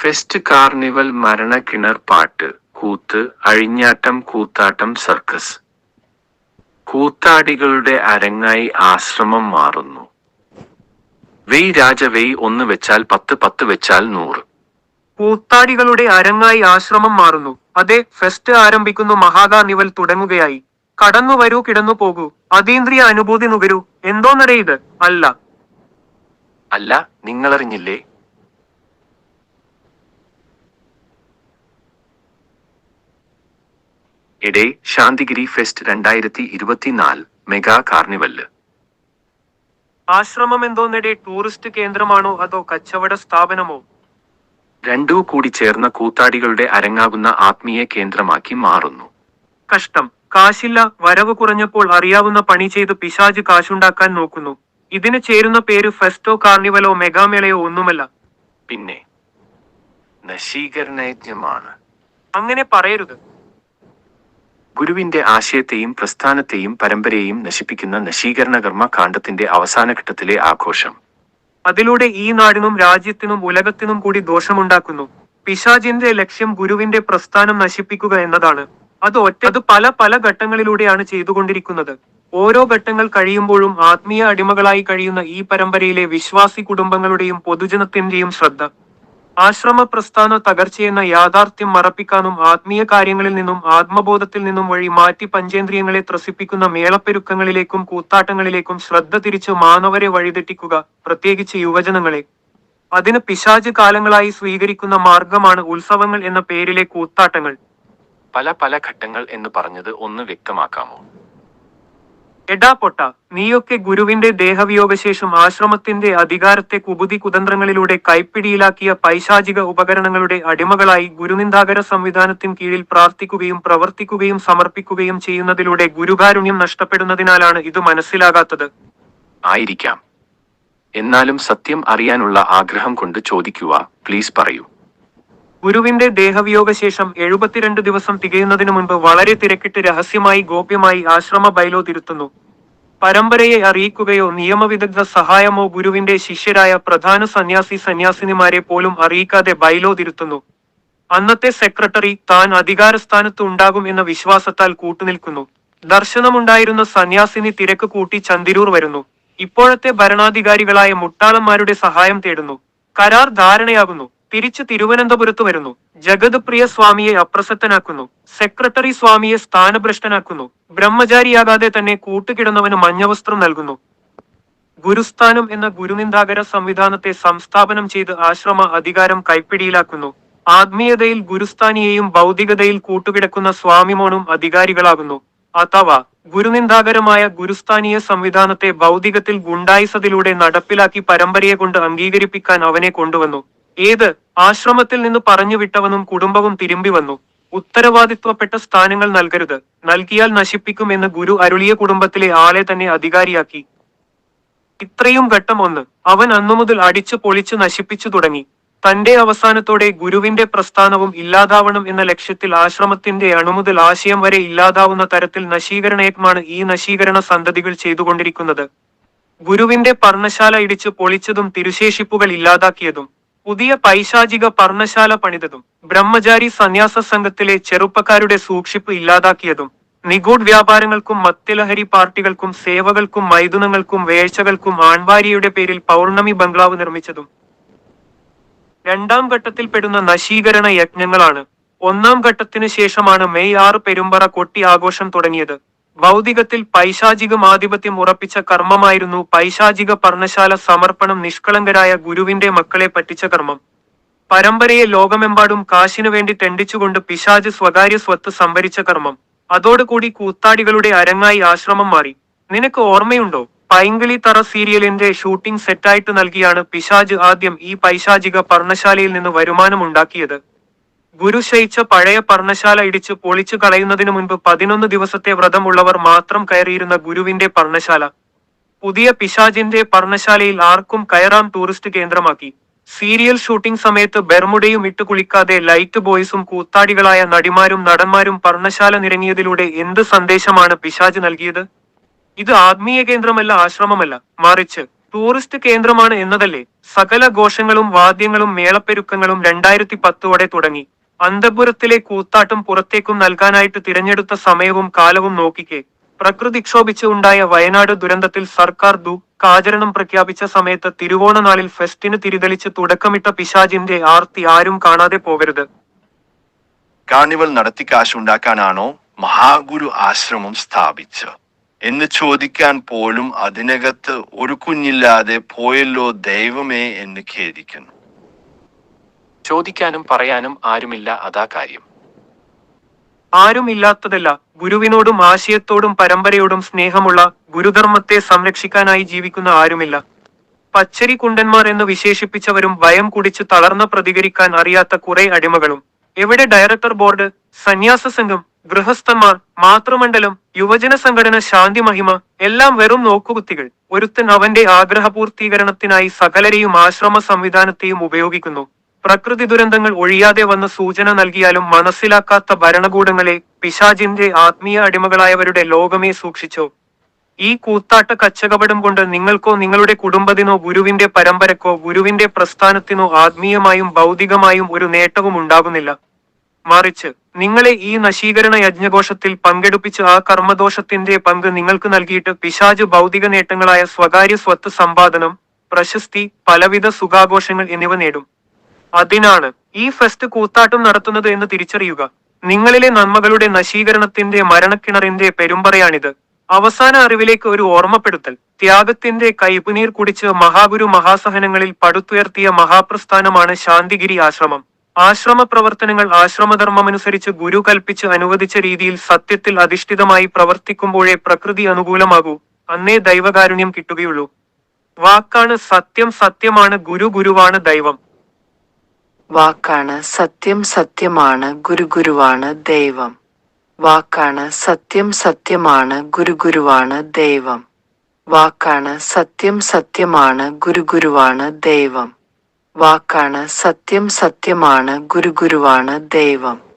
Fest carnival മരണക്കിണർ പാട്ട് കൂത്ത് അഴിഞ്ഞാട്ടം കൂത്താട്ടം circus. കൂത്താടികളുടെ അരങ്ങായി ആശ്രമം മാറുന്നു. വെയ് രാജ വെയ് ഒന്ന് വെച്ചാൽ പത്ത് പത്ത് വെച്ചാൽ നൂറ്. കൂത്താടികളുടെ അരങ്ങായി ആശ്രമം മാറുന്നു. അതെ ഫെസ്റ്റ് ആരംഭിക്കുന്നു മഹാകാർണിവൽ തുടങ്ങുകയായി. കടന്നു വരൂ കിടന്നു പോകൂ. അതീന്ദ്രിയ അനുഭൂതി നുകരൂ. എന്തോന്നറിയത്? അല്ല. അല്ല നിങ്ങളറിഞ്ഞില്ലേ? എടേ ശാന്തിഗിരി ഫെസ്റ്റ് രണ്ടായിരത്തി ഇരുപത്തിനാല് മെഗാ കാർണിവൽ. ആശ്രമം എന്തോന്നിടെ ടൂറിസ്റ്റ് കേന്ദ്രമാണോ അതോ കച്ചവട സ്ഥാപനമോ? രണ്ടു കൂടി ചേർന്ന കൂത്താടികളുടെ അരങ്ങാകുന്ന ആത്മീയ കേന്ദ്രമാക്കി മാറുന്നു. കഷ്ടം. കാശില്ല വരവ് കുറഞ്ഞപ്പോൾ അറിയാവുന്ന പണി ചെയ്ത് പിശാജ് കാശുണ്ടാക്കാൻ നോക്കുന്നു. ഇതിന് ചേരുന്ന പേര് ഫെസ്റ്റോ കാർണിവലോ മെഗാമേളയോ ഒന്നുമല്ല. പിന്നെ നശീകരണയജ്ഞമാണ്. അങ്ങനെ പറയരുത്. ഗുരുവിന്റെ ആശയത്തെയും പ്രസ്ഥാനത്തെയും പരമ്പരയെയും നശിപ്പിക്കുന്ന നശീകരണ കർമ്മ കാണ്ഡത്തിന്റെ അവസാന ഘട്ടത്തിലെ ആഘോഷം. അതിലൂടെ ഈ നാടിനും രാജ്യത്തിനും ഉലകത്തിനും കൂടി ദോഷമുണ്ടാക്കുന്നു. പിശാജിന്റെ ലക്ഷ്യം ഗുരുവിന്റെ പ്രസ്ഥാനം നശിപ്പിക്കുക എന്നതാണ്. അത് ഒറ്റ അത് പല പല ഘട്ടങ്ങളിലൂടെയാണ് ചെയ്തുകൊണ്ടിരിക്കുന്നത്. ഓരോ ഘട്ടങ്ങൾ കഴിയുമ്പോഴും ആത്മീയ അടിമകളായി കഴിയുന്ന ഈ പരമ്പരയിലെ വിശ്വാസി കുടുംബങ്ങളുടെയും പൊതുജനത്തിന്റെയും ശ്രദ്ധ ആശ്രമ പ്രസ്ഥാന തകർച്ചയെന്ന യാഥാർത്ഥ്യം മറപ്പിക്കാനും ആത്മീയ കാര്യങ്ങളിൽ നിന്നും ആത്മബോധത്തിൽ നിന്നും വഴി മാറ്റി പഞ്ചേന്ദ്രിയങ്ങളെ ത്രസിപ്പിക്കുന്ന മേളപ്പെരുക്കങ്ങളിലേക്കും കൂത്താട്ടങ്ങളിലേക്കും ശ്രദ്ധ തിരിച്ചു മാനവരെ വഴിതെറ്റിക്കുക പ്രത്യേകിച്ച് യുവജനങ്ങളെ. അതിന് പിശാച് കാലങ്ങളായി സ്വീകരിക്കുന്ന മാർഗമാണ് ഉത്സവങ്ങൾ എന്ന പേരിലെ കൂത്താട്ടങ്ങൾ. പല പല ഘട്ടങ്ങൾ എന്ന് പറഞ്ഞത് ഒന്ന് വ്യക്തമാക്കാമോ? എടാ പൊട്ട നീയൊക്കെ ഗുരുവിന്റെ ദേഹവിയോഗശേഷം ആശ്രമത്തിന്റെ അധികാരത്തെ കുബുതി കുതന്ത്രങ്ങളിലൂടെ കൈപ്പിടിയിലാക്കിയ പൈശാചിക ഉപകരണങ്ങളുടെ അടിമകളായി ഗുരുനിന്ദാകര സംവിധാനത്തിൻ കീഴിൽ പ്രാർത്ഥിക്കുകയും പ്രവർത്തിക്കുകയും സമർപ്പിക്കുകയും ചെയ്യുന്നതിലൂടെ ഗുരുകാരുണ്യം നഷ്ടപ്പെടുന്നതിനാലാണ് ഇത് മനസ്സിലാകാത്തത്. ആയിരിക്കാം. എന്നാലും സത്യം അറിയാനുള്ള ആഗ്രഹം കൊണ്ട് ചോദിക്കുക പ്ലീസ് പറയൂ. ഗുരുവിന്റെ ദേഹവിയോഗശേഷം എഴുപത്തിരണ്ട് ദിവസം തികയുന്നതിനു മുൻപ് വളരെ തിരക്കിട്ട് രഹസ്യമായി ഗോപ്യമായി ആശ്രമ ബൈലോ തിരുത്തുന്നു. പരമ്പരയെ അറിയിക്കുകയോ നിയമവിദഗ്ധ സഹായമോ ഗുരുവിന്റെ ശിഷ്യരായ പ്രധാന സന്യാസി സന്യാസിനിമാരെ പോലും അറിയിക്കാതെ ബൈലോ തിരുത്തുന്നു. അന്നത്തെ സെക്രട്ടറി താൻ അധികാരസ്ഥാനത്ത് ഉണ്ടാകും എന്ന വിശ്വാസത്താൽ കൂട്ടുനിൽക്കുന്നു. ദർശനമുണ്ടായിരുന്ന സന്യാസിനി തിരക്ക് കൂട്ടി ചന്തിരൂർ വരുന്നു. ഇപ്പോഴത്തെ ഭരണാധികാരികളായ മുട്ടാളന്മാരുടെ സഹായം തേടുന്നു. കരാർ ധാരണയാകുന്നു. തിരിച്ചു തിരുവനന്തപുരത്ത് വരുന്നു. ജഗത് പ്രിയ സ്വാമിയെ അപ്രസക്തനാക്കുന്നു. സെക്രട്ടറി സ്വാമിയെ സ്ഥാനഭ്രഷ്ടനാക്കുന്നു. ബ്രഹ്മചാരിയാകാതെ തന്നെ കൂട്ടുകിടന്നവന് മഞ്ഞവസ്ത്രം നൽകുന്നു. ഗുരുസ്ഥാനം എന്ന ഗുരുനിന്ദാകര സംവിധാനത്തെ സംസ്ഥാപനം ചെയ്ത് ആശ്രമ അധികാരം കൈപ്പിടിയിലാക്കുന്നു. ആത്മീയതയിൽ ഗുരുസ്ഥാനിയെയും ഭൗതികതയിൽ കൂട്ടുകിടക്കുന്ന സ്വാമിമോനും അധികാരികളാകുന്നു. അഥവാ ഗുരുനിന്ദാകരമായ ഗുരുസ്ഥാനീയ സംവിധാനത്തെ ഭൗതികത്തിൽ ഗുണ്ടായിസതിലൂടെ നടപ്പിലാക്കി പരമ്പരയെ കൊണ്ട് അംഗീകരിപ്പിക്കാൻ അവനെ കൊണ്ടുവന്നു. ഏത് ആശ്രമത്തിൽ നിന്ന് പറഞ്ഞു വിട്ടവനും കുടുംബവും തിരുമ്പി വന്നു. ഉത്തരവാദിത്വപ്പെട്ട സ്ഥാനങ്ങൾ നൽകരുത്. നൽകിയാൽ നശിപ്പിക്കുമെന്ന് ഗുരു അരുളിയ കുടുംബത്തിലെ ആളെ തന്നെ അധികാരിയാക്കി. ഇത്രയും ഘട്ടം ഒന്ന് അവൻ അന്നു മുതൽ അടിച്ചു പൊളിച്ചു നശിപ്പിച്ചു തുടങ്ങി. തന്റെ അവസാനത്തോടെ ഗുരുവിന്റെ പ്രസ്ഥാനവും ഇല്ലാതാവണം എന്ന ലക്ഷ്യത്തിൽ ആശ്രമത്തിന്റെ അണുമുതൽ ആശയം വരെ ഇല്ലാതാവുന്ന തരത്തിൽ നശീകരണയത്മാണ് ഈ നശീകരണ സന്തതികൾ ചെയ്തുകൊണ്ടിരിക്കുന്നത്. ഗുരുവിന്റെ പർണശാല ഇടിച്ചു പൊളിച്ചതും തിരുശേഷിപ്പുകൾ ഇല്ലാതാക്കിയതും പുതിയ പൈശാചിക പർണശാല പണിതതും ബ്രഹ്മചാരി സന്യാസ സംഘത്തിലെ ചെറുപ്പക്കാരുടെ സൂക്ഷിപ്പ് ഇല്ലാതാക്കിയതും നിഗൂഢ് വ്യാപാരങ്ങൾക്കും മത്യലഹരി പാർട്ടികൾക്കും സേവകൾക്കും മൈഥുനങ്ങൾക്കും വേഴ്ചകൾക്കും ആൺവാരിയുടെ പേരിൽ പൗർണമി ബംഗ്ലാവ് നിർമ്മിച്ചതും രണ്ടാം ഘട്ടത്തിൽ പെടുന്ന നശീകരണ യജ്ഞങ്ങളാണ്. ഒന്നാം ഘട്ടത്തിനു ശേഷമാണ് മെയ് ആറ് പെരുമ്പറ കൊട്ടി ആഘോഷം തുടങ്ങിയത്. ഭൗതികത്തിൽ പൈശാചികം ആധിപത്യം ഉറപ്പിച്ച കർമ്മമായിരുന്നു പൈശാചിക പർണശാല സമർപ്പണം നിഷ്കളങ്കരായ ഗുരുവിന്റെ മക്കളെ പറ്റിച്ച കർമ്മം. പരമ്പരയെ ലോകമെമ്പാടും കാശിനു വേണ്ടി തെണ്ടിച്ചുകൊണ്ട് പിശാജ് സ്വകാര്യ സ്വത്ത് സംഭരിച്ച കർമ്മം. അതോടുകൂടി കൂത്താടികളുടെ അരങ്ങായി ആശ്രമം മാറി. നിനക്ക് ഓർമ്മയുണ്ടോ? പൈങ്കിളി തറ സീരിയലിന്റെ ഷൂട്ടിംഗ് സെറ്റായിട്ട് നൽകിയാണ് പിശാജ് ആദ്യം ഈ പൈശാചിക പർണശാലയിൽ നിന്ന് വരുമാനമുണ്ടാക്കിയത്. ഗുരു ശയിച്ച പഴയ പർണശാല ഇടിച്ച് പൊളിച്ചു കളയുന്നതിനു മുൻപ് പതിനൊന്ന് ദിവസത്തെ വ്രതമുള്ളവർ മാത്രം കയറിയിരുന്ന ഗുരുവിന്റെ പർണശാല. പുതിയ പിശാജിന്റെ പർണശാലയിൽ ആർക്കും കയറാം ടൂറിസ്റ്റ് കേന്ദ്രമാക്കി. സീരിയൽ ഷൂട്ടിംഗ് സമയത്ത് ബെർമുഡയും ഇട്ട് കുളിക്കാതെ ലൈറ്റ് ബോയ്സും കൂത്താടികളായ നടിമാരും നടന്മാരും പർണശാല നിരങ്ങിയതിലൂടെ എന്ത് സന്ദേശമാണ് പിശാജ് നൽകിയത്? ഇത് ആത്മീയ കേന്ദ്രമല്ല ആശ്രമമല്ല. മറിച്ച് ടൂറിസ്റ്റ് കേന്ദ്രമാണ് എന്നതല്ലേ? സകല ഘോഷങ്ങളും വാദ്യങ്ങളും മേളപ്പെരുക്കങ്ങളും രണ്ടായിരത്തി പത്തോടെ തുടങ്ങി. അന്തപുരത്തിലെ കൂത്താട്ടും പുറത്തേക്കും നൽകാനായിട്ട് തിരഞ്ഞെടുത്ത സമയവും കാലവും നോക്കിക്കേ. പ്രകൃതിക്ഷോഭിച്ച് ഉണ്ടായ വയനാട് ദുരന്തത്തിൽ സർക്കാർ ദു ദുഃഖാചരണം പ്രഖ്യാപിച്ച സമയത്ത് തിരുവോണ നാളിൽ ഫെസ്റ്റിന് തിരിതെളിച്ച് തുടക്കമിട്ട പിശാജിന്റെ ആർത്തി ആരും കാണാതെ പോകരുത്. കാർണിവൽ നടത്തി കാശുണ്ടാക്കാനാണോ മഹാഗുരു ആശ്രമം സ്ഥാപിച്ച്? എന്ന് ചോദിക്കാൻ പോലും അതിനകത്ത് ഒരു കുഞ്ഞില്ലാതെ പോയല്ലോ ദൈവമേ എന്ന് ഖേദിക്കുന്നു. ചോദിക്കാനും പറയാനും ആരുമില്ല അതാ കാര്യം. ആരുമില്ലാത്തതല്ല ഗുരുവിനോടും ആശയത്തോടും പരമ്പരയോടും സ്നേഹമുള്ള ഗുരുധർമ്മത്തെ സംരക്ഷിക്കാനായി ജീവിക്കുന്ന ആരുമില്ല. പച്ചരി കുണ്ടന്മാർ എന്ന് വിശേഷിപ്പിച്ചവരും ഭയം കുടിച്ച് തളർന്ന പ്രതികരിക്കാൻ അറിയാത്ത കുറെ അടിമകളും. എവിടെ ഡയറക്ടർ ബോർഡ് സന്യാസ സംഘം ഗൃഹസ്ഥന്മാർ മാതൃമണ്ഡലം യുവജന സംഘടന ശാന്തി മഹിമ എല്ലാം വെറും നോക്കുകുത്തികൾ. ഒരുത്തൻ അവന്റെ ആഗ്രഹപൂർത്തീകരണത്തിനായി സകലരെയും ആശ്രമ സംവിധാനത്തെയും ഉപയോഗിക്കുന്നു. പ്രകൃതി ദുരന്തങ്ങൾ ഒഴിയാതെ വന്ന സൂചന നൽകിയാലും മനസ്സിലാക്കാത്ത ഭരണകൂടങ്ങളെ പിശാജിന്റെ ആത്മീയ അടിമകളായവരുടെ ലോകമേ സൂക്ഷിച്ചു. ഈ കൂത്താട്ട കച്ചകപടം കൊണ്ട് നിങ്ങൾക്കോ നിങ്ങളുടെ കുടുംബത്തിനോ ഗുരുവിന്റെ പരമ്പരക്കോ ഗുരുവിന്റെ പ്രസ്ഥാനത്തിനോ ആത്മീയമായും ഭൗതികമായും ഒരു നേട്ടവും ഉണ്ടാകുന്നില്ല. മറിച്ച് നിങ്ങളെ ഈ നശീകരണ യജ്ഞഘോഷത്തിൽ പങ്കെടുപ്പിച്ച് ആ കർമ്മദോഷത്തിന്റെ പങ്ക് നിങ്ങൾക്ക് നൽകിയിട്ട് പിശാജ് ഭൗതിക നേട്ടങ്ങളായ സ്വകാര്യ സ്വത്ത് സമ്പാദനം പ്രശസ്തി പലവിധ സുഖാഘോഷങ്ങൾ എന്നിവ നേടും. അതിനാണ് ഈ ഫെസ്റ്റ് കൂത്താട്ടം നടത്തുന്നത് എന്ന് തിരിച്ചറിയുക. നിങ്ങളിലെ നന്മകളുടെ നശീകരണത്തിന്റെ മരണക്കിണറിന്റെ പെരുമ്പറയാണിത്. അവസാന അറിവിലേക്ക് ഒരു ഓർമ്മപ്പെടുത്തൽ. ത്യാഗത്തിന്റെ കൈപുനീർ കുടിച്ച് മഹാഗുരു മഹാസഹനങ്ങളിൽ പടുത്തുയർത്തിയ മഹാപ്രസ്ഥാനമാണ് ശാന്തിഗിരി ആശ്രമം. ആശ്രമ പ്രവർത്തനങ്ങൾ ആശ്രമധർമ്മമനുസരിച്ച് ഗുരു കൽപ്പിച്ച് അനുവദിച്ച രീതിയിൽ സത്യത്തിൽ അധിഷ്ഠിതമായി പ്രവർത്തിക്കുമ്പോഴേ പ്രകൃതി അനുകൂലമാകൂ. അന്നേ ദൈവകാരുണ്യം കിട്ടുകയുള്ളൂ. വാക്കാണ് സത്യം സത്യമാണ് ഗുരു ഗുരുവാണ് ദൈവം. വാക്കാണ് സത്യം സത്യമാണ് ഗുരുഗുരുവാണ് ദൈവം. വാക്കാണ് സത്യം സത്യമാണ് ഗുരുഗുരുവാണ് ദൈവം. വാക്കാണ് സത്യം സത്യമാണ് ഗുരുഗുരുവാണ് ദൈവം. വാക്കാണ് സത്യം സത്യമാണ് ഗുരുഗുരുവാണ് ദൈവം.